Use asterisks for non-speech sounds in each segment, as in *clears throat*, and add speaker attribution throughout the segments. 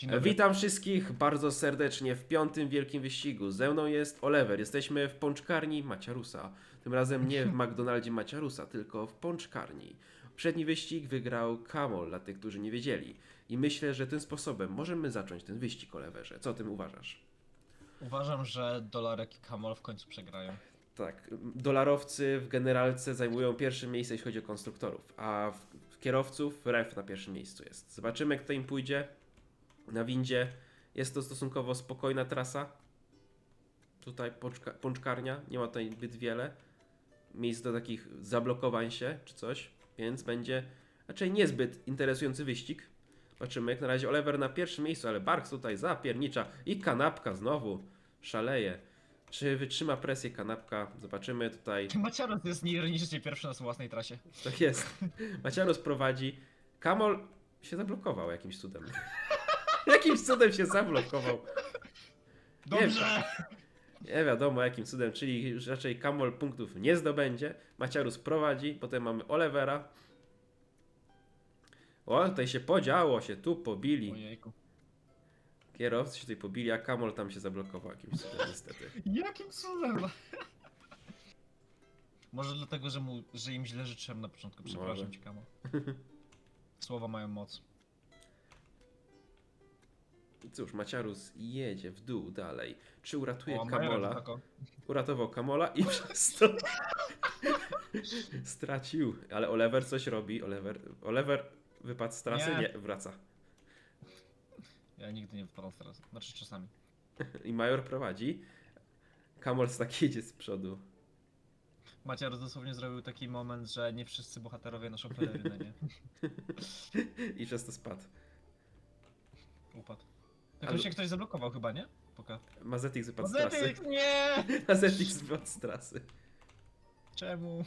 Speaker 1: Dzień dobry.
Speaker 2: Witam wszystkich bardzo serdecznie w piątym wielkim wyścigu. Ze mną jest Oliver. Jesteśmy w pączkarni Maciarusa. Tym razem nie w *laughs* McDonaldzie Maciarusa, tylko w pączkarni. Przedni wyścig wygrał Kamol, dla tych, którzy nie wiedzieli. I myślę, że tym sposobem możemy zacząć ten wyścig, Oliverze. Co o tym uważasz?
Speaker 1: Uważam, że Dolarek i Kamol w końcu przegrają.
Speaker 2: Tak, dolarowcy w generalce zajmują pierwsze miejsce, jeśli chodzi o konstruktorów, a w, w kierowców ref na pierwszym miejscu jest. Zobaczymy, kto im pójdzie. Na windzie jest to stosunkowo spokojna trasa. Tutaj pączka, pączkarnia, nie ma tutaj zbyt wiele miejsc do takich zablokowań się czy coś, więc będzie raczej niezbyt interesujący wyścig. Zobaczymy, jak na razie Oliver na pierwszym miejscu, ale Barks tutaj zapiernicza i kanapka znowu szaleje. Czy wytrzyma presję kanapka? Zobaczymy tutaj.
Speaker 1: Maciaros jest nieironicznie pierwszy na własnej trasie.
Speaker 2: Tak jest. Maciarus prowadzi. Kamol się zablokował jakimś cudem. Jakimś cudem się zablokował.
Speaker 1: Dobrze!
Speaker 2: Nie wiadomo jakim cudem, czyli raczej Kamol punktów nie zdobędzie. Maciarus prowadzi, potem mamy Olivera. O, tutaj się podziało, się tu pobili.
Speaker 1: Ojejku.
Speaker 2: Kierowcy się tutaj pobili, a Kamol tam się zablokował jakimś cudem niestety.
Speaker 1: Jakim cudem? Może dlatego, że, mu, że im źle życzyłem na początku.
Speaker 2: Może.
Speaker 1: Przepraszam cię, Kamol. Słowa mają moc.
Speaker 2: Cóż, Maciarus jedzie w dół dalej. Czy uratuje
Speaker 1: O, Major
Speaker 2: Kamola?
Speaker 1: wysoko.
Speaker 2: uratował Kamola i *laughs* przez to stracił. Ale Oliver coś robi. Oliver, Oliver wypadł z trasy?
Speaker 1: Nie.
Speaker 2: Nie, wraca.
Speaker 1: Ja nigdy nie wypadam teraz. Znaczy czasami. *laughs*
Speaker 2: I Major prowadzi. Kamol tak jedzie z przodu.
Speaker 1: Maciaros dosłownie zrobił taki moment, że nie wszyscy bohaterowie noszą pelerynę, nie? *laughs*
Speaker 2: I przez to spadł.
Speaker 1: Upadł. Jakoś się ktoś zablokował chyba, nie? Poka.
Speaker 2: Mazetix wypadł z trasy.
Speaker 1: Mazetyk, nie! *laughs*
Speaker 2: Mazetix wypadł z trasy.
Speaker 1: Czemu?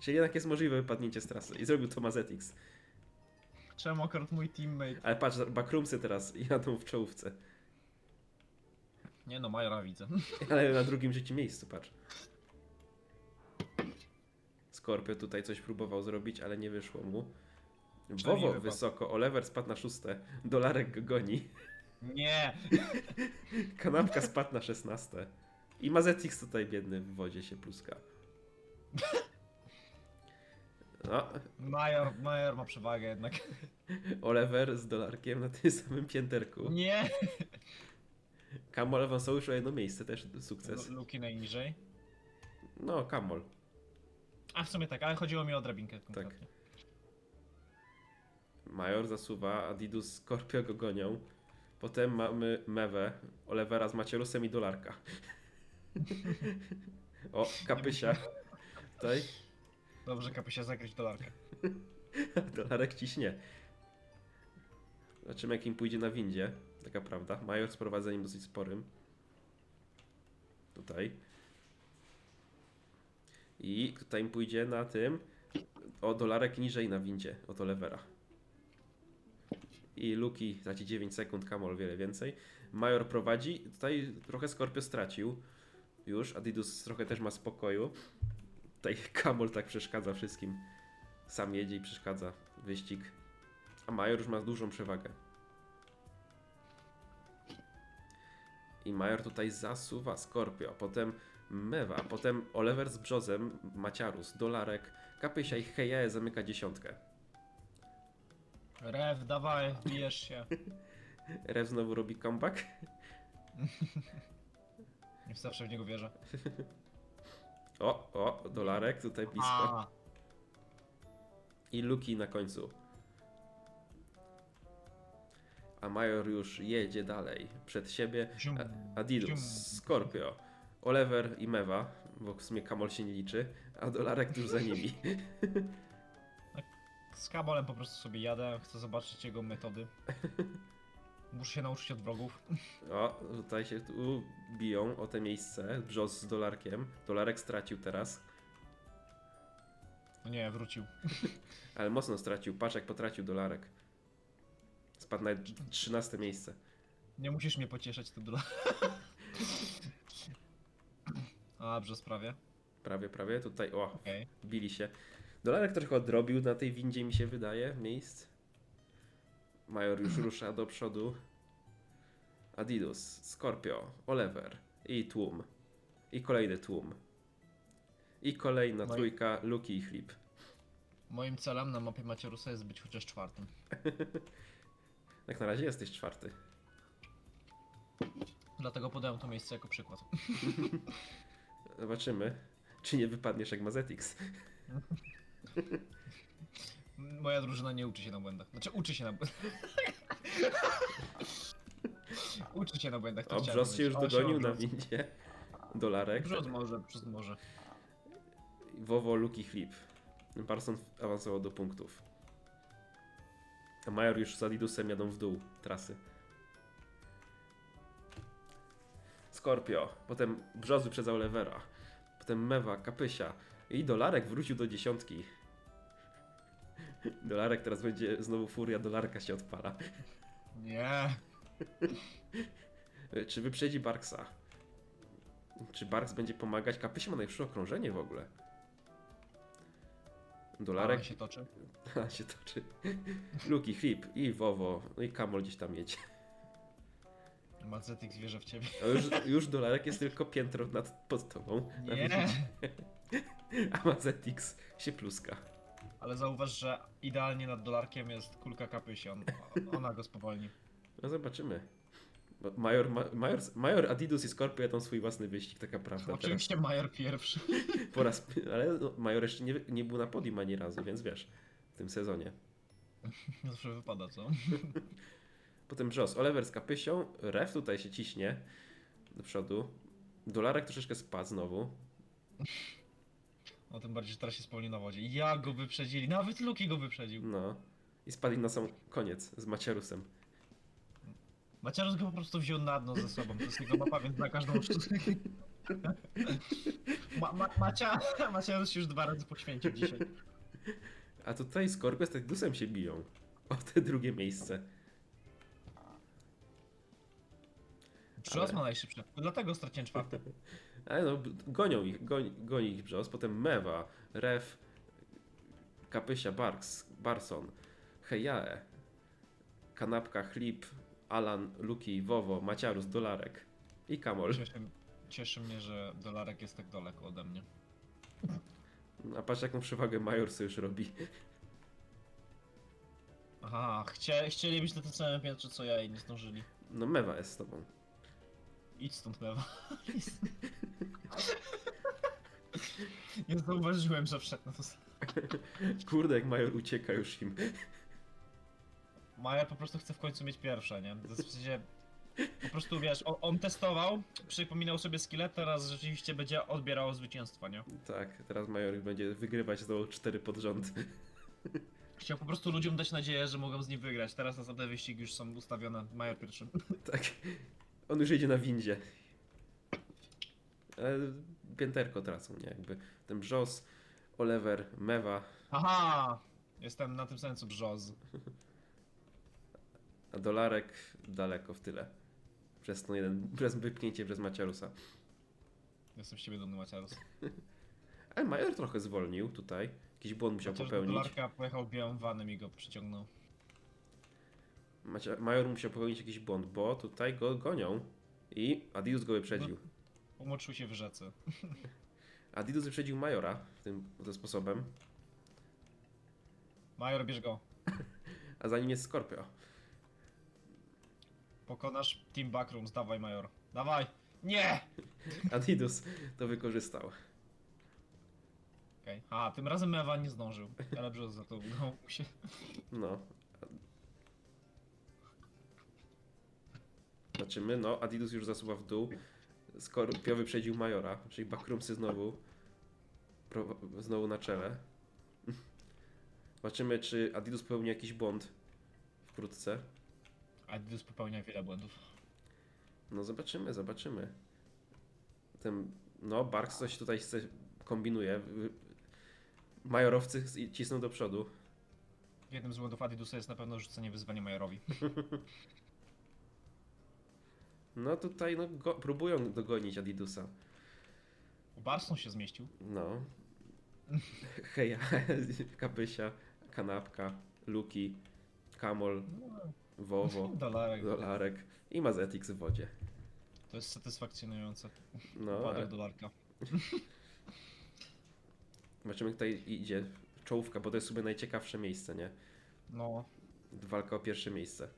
Speaker 2: Czyli jednak jest możliwe wypadnięcie z trasy. I zrobił to Mazetix.
Speaker 1: Czemu akurat mój teammate?
Speaker 2: Ale patrz, bakrumsy teraz jadą w czołówce.
Speaker 1: Nie no, Majora widzę. *laughs*
Speaker 2: Ale na drugim trzecim miejscu, patrz. Scorpio tutaj coś próbował zrobić, ale nie wyszło mu. Wowo
Speaker 1: wypadł.
Speaker 2: wysoko, Oliver spadł na szóste, Dolarek go goni,
Speaker 1: Nie! *laughs*
Speaker 2: Kanapka spadł na szesnaste i Mazetix tutaj biedny w wodzie się pluska. No,
Speaker 1: Major, Major ma przewagę jednak. *laughs*
Speaker 2: Oliver z Dolarkiem na tym samym pięterku.
Speaker 1: Nie!
Speaker 2: Kamol awansował już o jedno miejsce, też sukces.
Speaker 1: Lu- Luki najniżej.
Speaker 2: No, Kamol.
Speaker 1: A w sumie tak, ale chodziło mi o drabinkę konkretnie.
Speaker 2: Major zasuwa, Adidus, Scorpio go gonią. Potem mamy Mewę, Olivera z Macierusem i Dolarka. *laughs* o, Kapysia. Tutaj
Speaker 1: Dobrze, Kapysia zakryć dolarkę. *laughs*
Speaker 2: Dolarek ciśnie. Zobaczymy jak im pójdzie na windzie. Taka prawda. Major z prowadzeniem dosyć sporym. Tutaj. I tutaj im pójdzie na tym. O dolarek niżej na windzie od Olivera. I Luki traci 9 sekund, Kamol wiele więcej. Major prowadzi. Tutaj trochę Scorpio stracił. Już. Adidus trochę też ma spokoju. Tutaj Kamol tak przeszkadza wszystkim. Sam jedzie i przeszkadza wyścig. A Major już ma dużą przewagę. I Major tutaj zasuwa Scorpio, potem Mewa, potem Oliver z Brzozem, Maciarus, Dolarek, Kapysia i Hejae zamyka dziesiątkę.
Speaker 1: Rew, dawaj, bijesz się. *laughs*
Speaker 2: Rev znowu robi comeback.
Speaker 1: Nie zawsze w niego wierzę. *laughs*
Speaker 2: O, o, Dolarek tutaj blisko.
Speaker 1: A,
Speaker 2: I Luki na końcu. A Major już jedzie dalej. Przed siebie
Speaker 1: Zium,
Speaker 2: A- Adidus,
Speaker 1: zium.
Speaker 2: Scorpio, Oliver i Mewa, bo w sumie Kamol się nie liczy, a Dolarek tuż za nimi. *laughs*
Speaker 1: z Kabolem po prostu sobie jadę, chcę zobaczyć jego metody. *laughs* Muszę się nauczyć od wrogów.
Speaker 2: O, tutaj się tu biją o te miejsce, Brzos z Dolarkiem. Dolarek stracił teraz,
Speaker 1: No nie, wrócił. *laughs*
Speaker 2: ale mocno stracił, patrz jak potracił Dolarek. Spadł na 13 miejsce.
Speaker 1: Nie musisz mnie pocieszać tym dolarem. *laughs* A, dobrze sprawie.
Speaker 2: Prawie, prawie, tutaj, o,
Speaker 1: Okej.
Speaker 2: bili się. Dolarek trochę odrobił na tej windzie, mi się wydaje, miejsc. Major już *clears throat* rusza do przodu. Adidas, Scorpio, Oliver i tłum. I kolejny tłum. I kolejna
Speaker 1: No i-
Speaker 2: trójka, Luki i Flip.
Speaker 1: Moim celem na mapie Macierusa jest być chociaż czwartym.
Speaker 2: Jak *laughs* na razie jesteś czwarty.
Speaker 1: Dlatego podałem to miejsce jako przykład. *laughs*
Speaker 2: Zobaczymy, czy nie wypadniesz jak Mazetix. *laughs* *laughs*
Speaker 1: Moja drużyna nie uczy się na błędach. Znaczy uczy się na błędach. *laughs* uczy się na błędach. To chciałem
Speaker 2: Brzos się już
Speaker 1: powiedzieć. O,
Speaker 2: dogonił na
Speaker 1: Brzos.
Speaker 2: windzie. Dolarek.
Speaker 1: Brzos może, Brzos może.
Speaker 2: Wowo, Luki, Flip. Parson awansował do punktów. A Major już z Adidusem jadą w dół trasy. Scorpio, potem Brzoz wyprzedzał Levera, potem Mewa, Kapysia i Dolarek wrócił do dziesiątki. Dolarek teraz będzie znowu furia Dolarka się odpala.
Speaker 1: Nie.
Speaker 2: Czy wyprzedzi Barksa? Czy Barks będzie pomagać? Kapysia ma najwyższe okrążenie w ogóle. Dolarek
Speaker 1: Dolarek się toczy. *laughs*
Speaker 2: A, się toczy. Luki, Flip i Wowo. No i Kamol gdzieś tam jedzie.
Speaker 1: Macetik wierzy w ciebie.
Speaker 2: A już, już dolarek jest tylko piętro nad, pod tobą.
Speaker 1: Nie. *laughs*
Speaker 2: A Mazetix się pluska.
Speaker 1: Ale zauważ, że idealnie nad dolarkiem jest kulka kapysion. Ona go spowolni.
Speaker 2: No zobaczymy. Major, ma, Major, Major Adidus i Scorpio jadą swój własny wyścig, taka prawda. Teraz.
Speaker 1: Oczywiście Major pierwszy. *laughs*
Speaker 2: Po raz, ale no, Major jeszcze nie, nie był na podium ani razu, więc wiesz, w tym sezonie. *laughs*
Speaker 1: Zawsze wypada, co?
Speaker 2: Potem Brzos, Oliver z Kapysią, Ref tutaj się ciśnie do przodu. Dolarek troszeczkę spadł znowu.
Speaker 1: No tym bardziej, że teraz się spowolni na wodzie. Jak go wyprzedzili? Nawet Luki go wyprzedził.
Speaker 2: No. I spadli na sam koniec z Maciarusem.
Speaker 1: Maciarus go po prostu wziął na dno ze sobą. To jest jego mapa, więc na każdą ma, ma, Macia, Maciarus się już dwa razy poświęcił dzisiaj.
Speaker 2: A tutaj Scorpio z Tidusem się biją. O te drugie miejsce.
Speaker 1: Brzos
Speaker 2: Ale-
Speaker 1: ma najszybsze. Dlatego straciłem czwarte. *laughs*
Speaker 2: Ale no, gonią ich, goni, goni ich Brzos. Potem Mewa, Ref, Kapysia, Barks, Barson, Hejae, Kanapka, Chlip, Alan, Luki, Wowo, Maciarus, Dolarek i Kamol.
Speaker 1: Cieszy, cieszy mnie, że dolarek jest tak daleko ode mnie.
Speaker 2: A patrz jaką przewagę Major sobie już robi.
Speaker 1: Aha, chcia, chcieli być na tym samym piętrze co ja i nie zdążyli.
Speaker 2: No Mewa jest z tobą.
Speaker 1: Idź stąd, Mewa. Nie zauważyłem, że wszedł na to.
Speaker 2: Kurde, jak Major ucieka już im.
Speaker 1: Maja po prostu chce w końcu mieć pierwsze, nie? To jest w sensie... Po prostu wiesz, on, on testował, przypominał sobie skille, teraz rzeczywiście będzie odbierał zwycięstwa, nie?
Speaker 2: Tak, teraz Major będzie wygrywać znowu cztery pod rząd.
Speaker 1: Chciał po prostu ludziom dać nadzieję, że mogą z nim wygrać. Teraz następne wyścigi już są ustawione. Major pierwszy.
Speaker 2: Tak. On już jedzie na windzie. Ale pięterko tracą, nie? Jakby ten Brzos, Oliver, Mewa,
Speaker 1: Aha! Jestem na tym co Brzoz.
Speaker 2: a Dolarek daleko w tyle. Przez ten jeden, przez wypchnięcie przez Maciarusa.
Speaker 1: Jestem z ciebie dumny, Maciarus. *laughs*
Speaker 2: Ale Major trochę zwolnił tutaj. Jakiś błąd musiał
Speaker 1: Chociaż do
Speaker 2: popełnić.
Speaker 1: dolarka pojechał białym vanem i go przyciągnął.
Speaker 2: Major musiał popełnić jakiś błąd, bo tutaj go gonią. I Adidas go wyprzedził.
Speaker 1: Umoczył się w rzece. *laughs*
Speaker 2: Adidas wyprzedził Majora tym, tym sposobem,
Speaker 1: Major, bierz go. *laughs*
Speaker 2: a za nim jest Scorpio.
Speaker 1: Pokonasz Team Backrooms, dawaj Major. Dawaj! Nie! *laughs*
Speaker 2: Adidas to wykorzystał.
Speaker 1: Okej. A, tym razem Mewa nie zdążył. Ale Brzoz za to udało mu się.
Speaker 2: No. Zobaczymy, no, Adidas już zasuwa w dół. Scorpio wyprzedził Majora, czyli Backroomsy znowu znowu na czele. Zobaczymy, czy Adidas popełni jakiś błąd wkrótce.
Speaker 1: Adidas popełnia wiele błędów.
Speaker 2: No zobaczymy, zobaczymy. Ten, no, Barks coś tutaj chce, kombinuje. Majorowcy cisną do przodu.
Speaker 1: Jednym z błędów Adidusa jest na pewno rzucenie wyzwania Majorowi. *laughs*
Speaker 2: No tutaj no, go, próbują dogonić Adidusa.
Speaker 1: Barson się zmieścił.
Speaker 2: No. *laughs* Heja, *laughs* Kapysia, Kanapka, Luki, Kamol, Wowo, *laughs*
Speaker 1: Dolarek.
Speaker 2: Dolarek i Mazetix w wodzie.
Speaker 1: To jest satysfakcjonujące.
Speaker 2: No,
Speaker 1: Upadek dolarka.
Speaker 2: zobaczymy, tutaj idzie czołówka, bo to jest sobie najciekawsze miejsce, nie?
Speaker 1: No,
Speaker 2: Walka o pierwsze miejsce.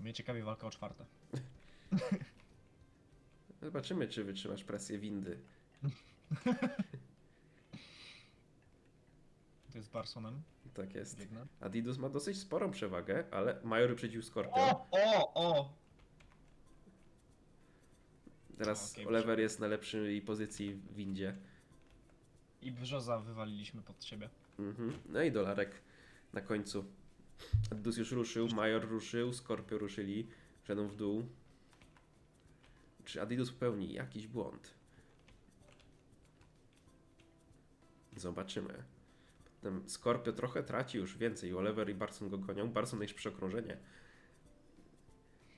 Speaker 1: mnie ciekawi walka o czwarte. *laughs*
Speaker 2: Zobaczymy, czy wytrzymasz presję windy.
Speaker 1: To jest Barsonem.
Speaker 2: Tak jest.
Speaker 1: Biegnę.
Speaker 2: Adidus ma dosyć sporą przewagę, ale Major wyprzedził Scorpio.
Speaker 1: O, o, o!
Speaker 2: Teraz
Speaker 1: Okej,
Speaker 2: Oliver jest na lepszej pozycji w windzie.
Speaker 1: I brzoza wywaliliśmy pod siebie.
Speaker 2: Mhm. No i dolarek na końcu. Adidus już ruszył, Major ruszył, Scorpio ruszyli, żadą w dół. Czy Adidus popełni jakiś błąd? Zobaczymy. Potem Scorpio trochę traci już więcej. Oliver i Barson go gonią. Barson jest przy okrążenie.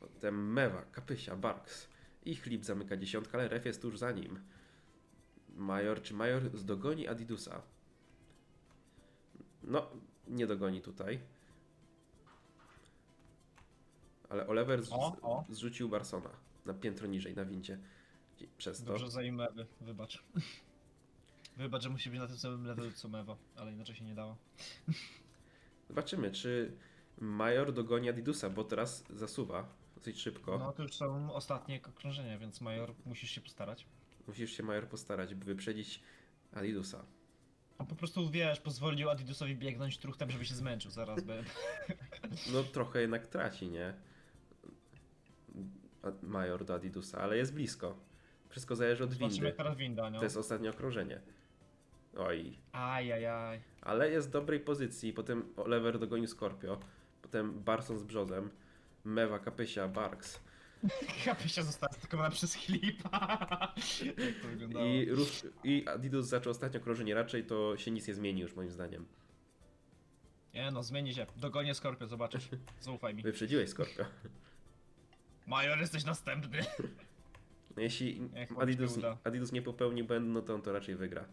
Speaker 2: Potem Mewa, Kapysia, Barks. I Chlip zamyka dziesiątkę, ale ref jest tuż za nim. Major, czy Major zdogoni Adidusa? No, nie dogoni tutaj. Ale Oliver z,
Speaker 1: O, o.
Speaker 2: zrzucił Barsona na piętro niżej, na wincie. Dzie- Przez to.
Speaker 1: Dobrze za Mewy, wybacz. *laughs* Wybacz, że musi być na tym samym levelu co Mewa, ale inaczej się nie dało. *laughs*
Speaker 2: Zobaczymy, czy Major dogoni Adidusa, bo teraz zasuwa dosyć szybko.
Speaker 1: No to już są ostatnie okrążenia, więc Major musisz się postarać.
Speaker 2: Musisz się Major postarać, by wyprzedzić Adidusa.
Speaker 1: On po prostu, wiesz, pozwolił Adidusowi biegnąć truchtem, żeby się zmęczył zaraz, by... *laughs*
Speaker 2: No trochę jednak traci, nie? Major do Adidusa, ale jest blisko. Wszystko zależy od
Speaker 1: Zobaczymy
Speaker 2: windy.
Speaker 1: teraz winda, no.
Speaker 2: To jest ostatnie okrążenie. Oj.
Speaker 1: Ajajaj.
Speaker 2: Ale jest w dobrej pozycji. Potem Oliver dogonił Scorpio. Potem Barson z Brzozem. Mewa, Kapysia, Barks. *laughs*
Speaker 1: Kapysia została stakowana przez *laughs* jak to wyglądało?
Speaker 2: I, rusz, I Adidus zaczął ostatnie okrążenie. Raczej to się nic nie zmieni już moim zdaniem.
Speaker 1: Nie no, zmieni się. Dogonię Skorpio, zobaczysz. *laughs* Zaufaj mi.
Speaker 2: Wyprzedziłeś Scorpio.
Speaker 1: Major, jesteś następny.
Speaker 2: No jeśli
Speaker 1: uda.
Speaker 2: Adidus nie popełni błędu, no to on to raczej wygra.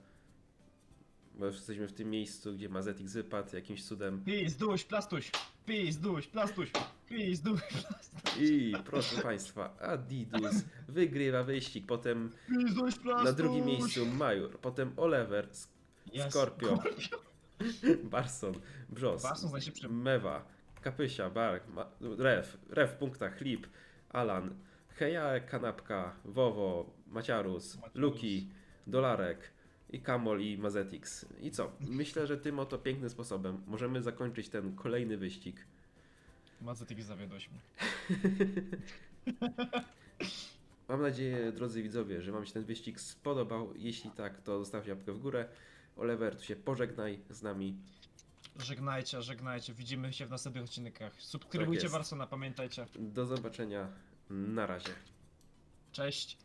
Speaker 2: Bo już jesteśmy w tym miejscu, gdzie Mazetix wypadł jakimś cudem.
Speaker 1: Pis, duś, plastuś. Pis, duś, plastuś. Pis, duś, plastuś.
Speaker 2: I proszę Państwa, Adidus wygrywa wyścig. Potem
Speaker 1: Pis, duś, plastuś.
Speaker 2: na drugim miejscu Major, potem Oliver, Sk-
Speaker 1: Jest.
Speaker 2: Scorpio. Barson, Brzos,
Speaker 1: Barson.
Speaker 2: Mewa, Kapysia, Bark, Ma- Ref, Ref w punktach, Chlip, Alan, Heja, Kanapka, Wowo, Maciarus,
Speaker 1: Maciarus.
Speaker 2: Luki, Dolarek i Kamol i Mazetix. I co? Myślę, że tym oto pięknym sposobem możemy zakończyć ten kolejny wyścig.
Speaker 1: Mazetyki zawiodłeś mnie. *laughs*
Speaker 2: Mam nadzieję, drodzy widzowie, że Wam się ten wyścig spodobał. Jeśli tak, to zostawcie łapkę w górę. Oliver, tu się pożegnaj z nami.
Speaker 1: Żegnajcie, żegnajcie. Widzimy się w następnych odcinkach. Subskrybujcie
Speaker 2: jest.
Speaker 1: Barsona, pamiętajcie.
Speaker 2: Do zobaczenia. Na razie.
Speaker 1: Cześć.